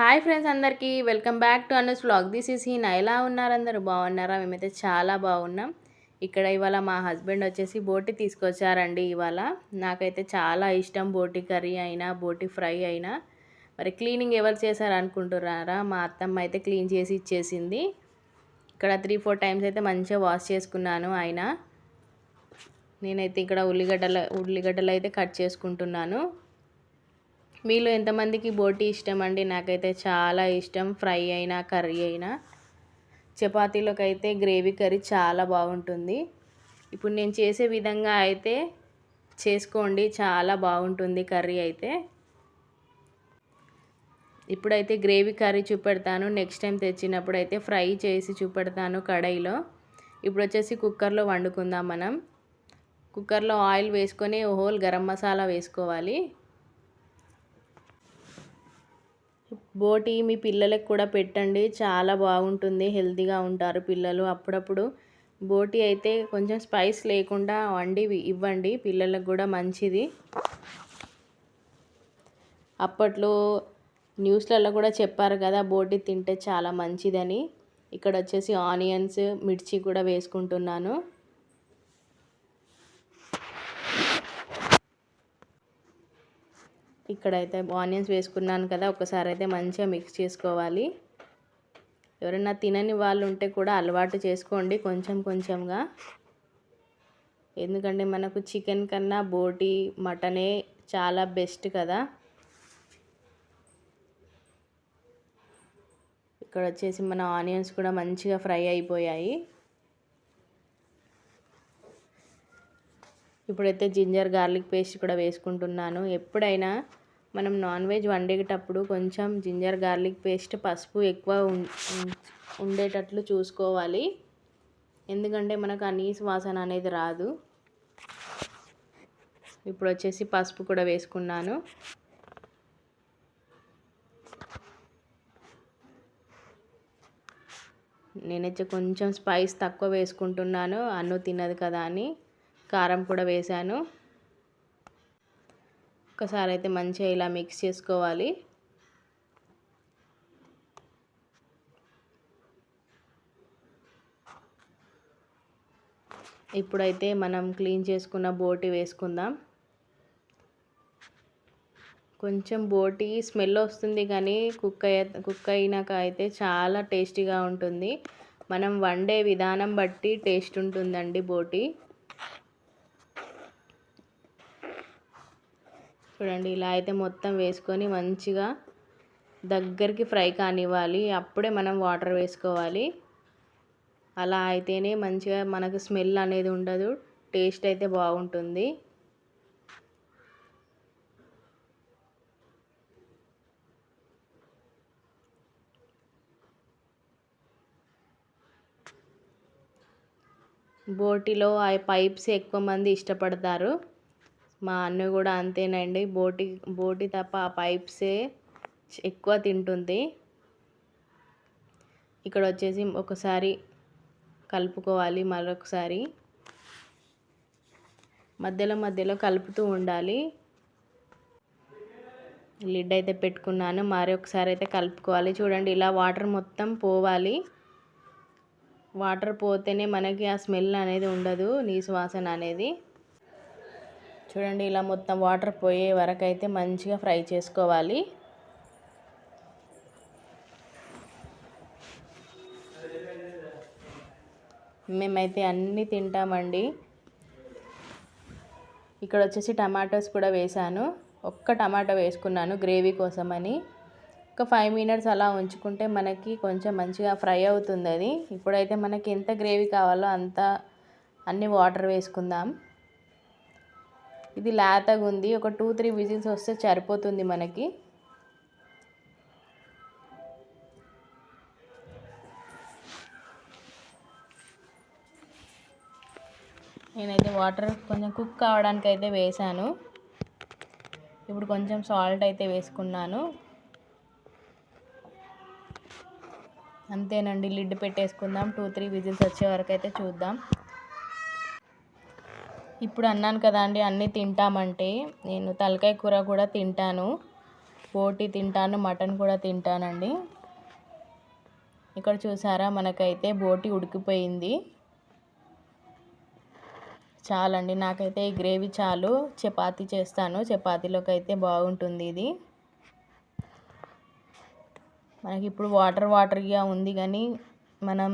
Hi friends అందరికీ. Welcome back to Anas vlog. This is Heena. ఎలా ఉన్నారు అందరూ? బాగున్నారా? మేమైతే చాలా బాగున్నాం. ఇక్కడ ఇవాళ మా హస్బెండ్ వచ్చేసి బోటి తీసుకొచ్చారండి ఇవాళ. నాకైతే చాలా ఇష్టం బోటి కర్రీ అయినా బోటి ఫ్రై అయినా. మరి క్లీనింగ్ ఎవరు చేశారు అనుకుంటున్నారా మా అత్తమ్మ అయితే క్లీన్ చేసి ఇచ్చేసింది. ఇక్కడ త్రీ ఫోర్ టైమ్స్ అయితే మంచిగా వాష్ చేసుకున్నాను అయినా నేనైతే ఇక్కడ ఉల్లిగడ్డలు ఉల్లిగడ్డలు అయితే కట్ చేసుకుంటున్నాను. మీలో ఎంతమందికి బోటి ఇష్టం అండి నాకైతే చాలా ఇష్టం. ఫ్రై అయినా కర్రీ అయినా. చపాతీలోకి అయితే గ్రేవీ కర్రీ చాలా బాగుంటుంది. ఇప్పుడు నేను చేసే విధంగా అయితే చేసుకోండి. చాలా బాగుంటుంది కర్రీ అయితే. ఇప్పుడైతే గ్రేవీ కర్రీ చూపెడతాను. నెక్స్ట్ టైం తెచ్చినప్పుడు అయితే ఫ్రై చేసి చూపెడతాను కడాయిలో. ఇప్పుడు వచ్చేసి కుక్కర్లో వండుకుందాం మనం. కుక్కర్లో ఆయిల్ వేసుకొని హోల్ గరం మసాలా వేసుకోవాలి. బోటి మీ పిల్లలకు కూడా పెట్టండి. చాలా బాగుంటుంది. హెల్తీగా ఉంటారు పిల్లలు అప్పుడప్పుడు. బోటి అయితే కొంచెం స్పైస్ లేకుండా వండి ఇవ్వండి. పిల్లలకు కూడా మంచిది. అప్పట్లో న్యూస్లలో కూడా చెప్పారు కదా బోటి తింటే చాలా మంచిదని. ఇక్కడ వచ్చేసి ఆనియన్స్ మిర్చి కూడా వేసుకుంటున్నాను. ఇక్కడైతే ఆనియన్స్ వేసుకున్నాను కదా ఒకసారి అయితే మంచిగా మిక్స్ చేసుకోవాలి. ఎవరైనా తినని వాళ్ళు ఉంటే కూడా అలవాటు చేసుకోండి కొంచెం కొంచెంగా. ఎందుకంటే మనకు చికెన్ కన్నా బోటి మటనే చాలా బెస్ట్ కదా. ఇక్కడ వచ్చేసి మన ఆనియన్స్ కూడా మంచిగా ఫ్రై అయిపోయాయి. ఇప్పుడైతే జింజర్ గార్లిక్ పేస్ట్ కూడా వేసుకుంటున్నాను. ఎప్పుడైనా మనం నాన్ వెజ్ వండేటప్పుడు కొంచెం జింజర్ గార్లిక్ పేస్ట్ పసుపు ఎక్కువ ఉండేటట్లు చూసుకోవాలి. ఎందుకంటే మనకు ఆ నీసు వాసన అనేది రాదు. ఇప్పుడు వచ్చేసి పసుపు కూడా వేసుకున్నాను. నేనైతే కొంచెం స్పైస్ తక్కువ వేసుకుంటున్నాను. అన్ను తినదు కదా అని కారం కూడా వేశాను. ఒక్కసారి అయితే మంచిగా ఇలా మిక్స్ చేసుకోవాలి. ఇప్పుడైతే మనం క్లీన్ చేసుకున్న బోటి వేసుకుందాం. కొంచెం బోటి స్మెల్ వస్తుంది కానీ కుక్ అయ్యే కుక్ అయినాక అయితే చాలా టేస్టీగా ఉంటుంది. మనం వండే విధానం బట్టి టేస్ట్ ఉంటుందండి బోటి. చూడండి ఇలా అయితే మొత్తం వేసుకొని మంచిగా దగ్గరికి ఫ్రై కానివ్వాలి. అప్పుడే మనం వాటర్ వేసుకోవాలి. అలా అయితేనే మంచిగా మనకు స్మెల్ అనేది ఉండదు. టేస్ట్ అయితే బాగుంటుంది. బోటిలో ఆ పైప్స్ ఎక్కువ మంది ఇష్టపడతారు. మా అన్న కూడా అంతేనండి. బోటి బోటి తప్ప ఆ పైప్సే ఎక్కువ తింటుంది. ఇక్కడ వచ్చేసి ఒకసారి కలుపుకోవాలి మరొకసారి. మధ్యలో మధ్యలో కలుపుతూ ఉండాలి. లిడ్ అయితే పెట్టుకున్నాను. మరి ఒకసారి అయితే కలుపుకోవాలి. చూడండి ఇలా వాటర్ మొత్తం పోవాలి. వాటర్ పోతేనే మనకి ఆ స్మెల్ అనేది ఉండదు నీసు వాసన అనేది. చూడండి ఇలా మొత్తం వాటర్ పోయే వరకు అయితే మంచిగా ఫ్రై చేసుకోవాలి. మేమైతే అన్నీ తింటామండి. ఇక్కడ వచ్చేసి టమాటోస్ కూడా వేసాను ఒక్క టమాటో వేసుకున్నాను గ్రేవీ కోసమని. ఒక ఫైవ్ మినిట్స్ అలా ఉంచుకుంటే మనకి కొంచెం మంచిగా ఫ్రై అవుతుంది అది. ఇప్పుడైతే మనకి ఎంత గ్రేవీ కావాలో అంత అన్ని వాటర్ వేసుకుందాం. ఇది లేతగా ఉంది. ఒక టూ త్రీ విజిల్స్ వస్తే సరిపోతుంది మనకి. నేనైతే వాటర్ కొంచెం కుక్ కావడానికి అయితే వేసాను. ఇప్పుడు కొంచెం సాల్ట్ అయితే వేసుకున్నాను. అంతేనండి లిడ్ పెట్టేసుకుందాం. టూ త్రీ విజిల్స్ వచ్చే వరకు అయితే చూద్దాం. ఇప్పుడు అన్నాను కదా అండి అన్నీ తింటామంటే నేను తలకాయ కూర కూడా తింటాను బోటి తింటాను మటన్ కూడా తింటానండి. ఇక్కడ చూసారా మనకైతే బోటి ఉడికిపోయింది. చాలండి నాకైతే ఈ గ్రేవీ చాలు. చపాతీ చేస్తాను చపాతీలోకి అయితే బాగుంటుంది ఇది. మనకి ఇప్పుడు వాటర్ వాటర్గా ఉంది కానీ మనం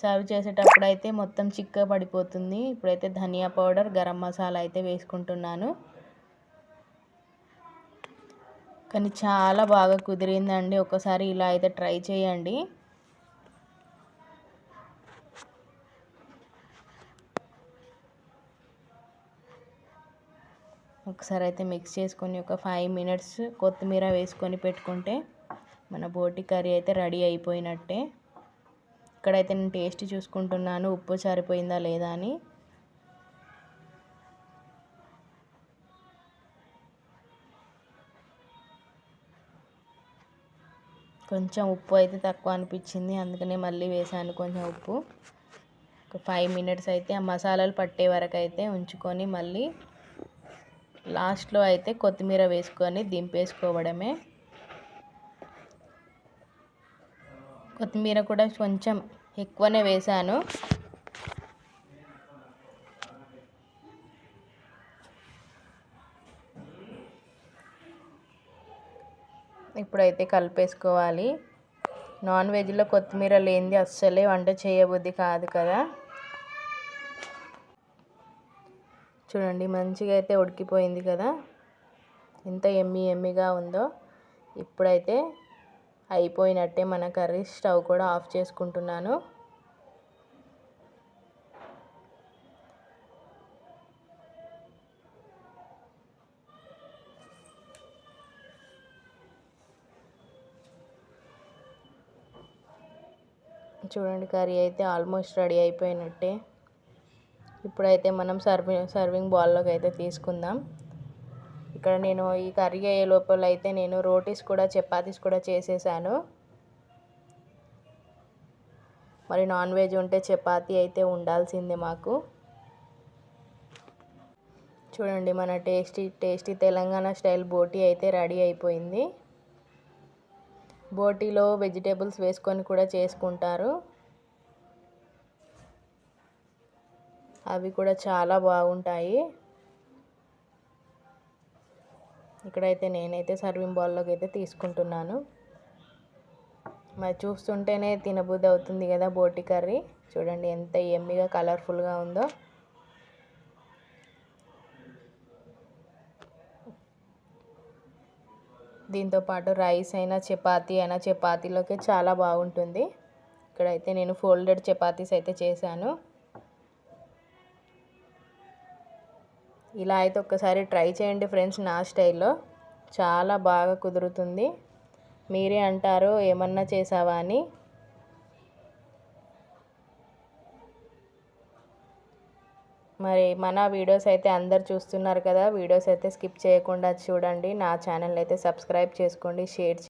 సర్వ్ చేసేటప్పుడు అయితే మొత్తం చిక్క పడిపోతుంది. ఇప్పుడైతే ధనియా పౌడర్ గరం మసాలా అయితే వేసుకుంటున్నాను. కానీ చాలా బాగా కుదిరిందండి. ఒకసారి ఇలా అయితే ట్రై చేయండి. ఒకసారి అయితే మిక్స్ చేసుకొని ఒక ఫైవ్ మినిట్స్ కొత్తిమీర వేసుకొని పెట్టుకుంటే మన బోటి కర్రీ అయితే రెడీ అయిపోయినట్టే. ఇక్కడైతే నేను టేస్ట్ చూసుకుంటున్నాను. ఉప్పు సరిపోయిందా లేదా అని. కొంచెం ఉప్పు అయితే తక్కువ అనిపించింది. అందుకనే మళ్ళీ వేసాను కొంచెం ఉప్పు. ఒక ఫైవ్ మినిట్స్ అయితే ఆ మసాలాలు పట్టే వరకు అయితే ఉంచుకొని మళ్ళీ లాస్ట్లో అయితే కొత్తిమీర వేసుకొని దింపేసుకోవడమే. కొత్తిమీర కూడా కొంచెం ఎక్కువనే వేసాను ఇప్పుడైతే కలిపేసుకోవాలి. నాన్ వెజ్లో కొత్తిమీర లేనిది అస్సలే వంట చేయబుద్ధి కాదు కదా. చూడండి మంచిగా అయితే ఉడికిపోయింది కదా. ఎంత ఎమ్మి ఎమ్మిగా ఉందో. ఇప్పుడైతే అయిపోయినట్టే మన కర్రీ స్టవ్ కూడా ఆఫ్ చేసుకుంటున్నాను. చూడండి కర్రీ అయితే ఆల్మోస్ట్ రెడీ అయిపోయినట్టే. ఇప్పుడైతే మనం సర్వింగ్ సర్వింగ్ బౌల్లోకి అయితే తీసుకుందాం. ఇక్కడ నేను ఈ కర్రీ అయ్యే లోపల అయితే నేను రోటీస్ కూడా చపాతీస్ కూడా చేసేసాను. మరి నాన్ వెజ్ ఉంటే చపాతీ అయితే ఉండాల్సిందే మాకు. చూడండి మన టేస్టీ టేస్టీ తెలంగాణ స్టైల్ బోటీ అయితే రెడీ అయిపోయింది. బోటీలో వెజిటేబుల్స్ వేసుకొని కూడా చేసుకుంటారు. అవి కూడా చాలా బాగుంటాయి. ఇక్కడైతే నేనైతే సర్వింగ్ బౌల్లోకి అయితే తీసుకుంటున్నాను. మరి చూస్తుంటేనే తినబుద్ధి అవుతుంది కదా బోటి కర్రీ. చూడండి ఎంత ఎమ్మిగా కలర్ఫుల్గా ఉందో. దీంతోపాటు రైస్ అయినా చపాతీ అయినా చపాతీలోకి చాలా బాగుంటుంది. ఇక్కడైతే నేను ఫోల్డెడ్ చపాతీస్ అయితే చేశాను. ఇలా అయితే ఒక్కసారి ట్రై చేయండి ఫ్రెండ్స్ నా స్టైల్లో. చాలా బాగా కుదురుతుంది. మీరే అంటారు ఏమన్నా చేసావా అని. మరి మన వీడియోస్ అయితే అందరు చూస్తున్నారు కదా వీడియోస్ అయితే స్కిప్ చేయకుండా చూడండి. నా ఛానల్ అయితే సబ్స్క్రైబ్ చేసుకోండి షేర్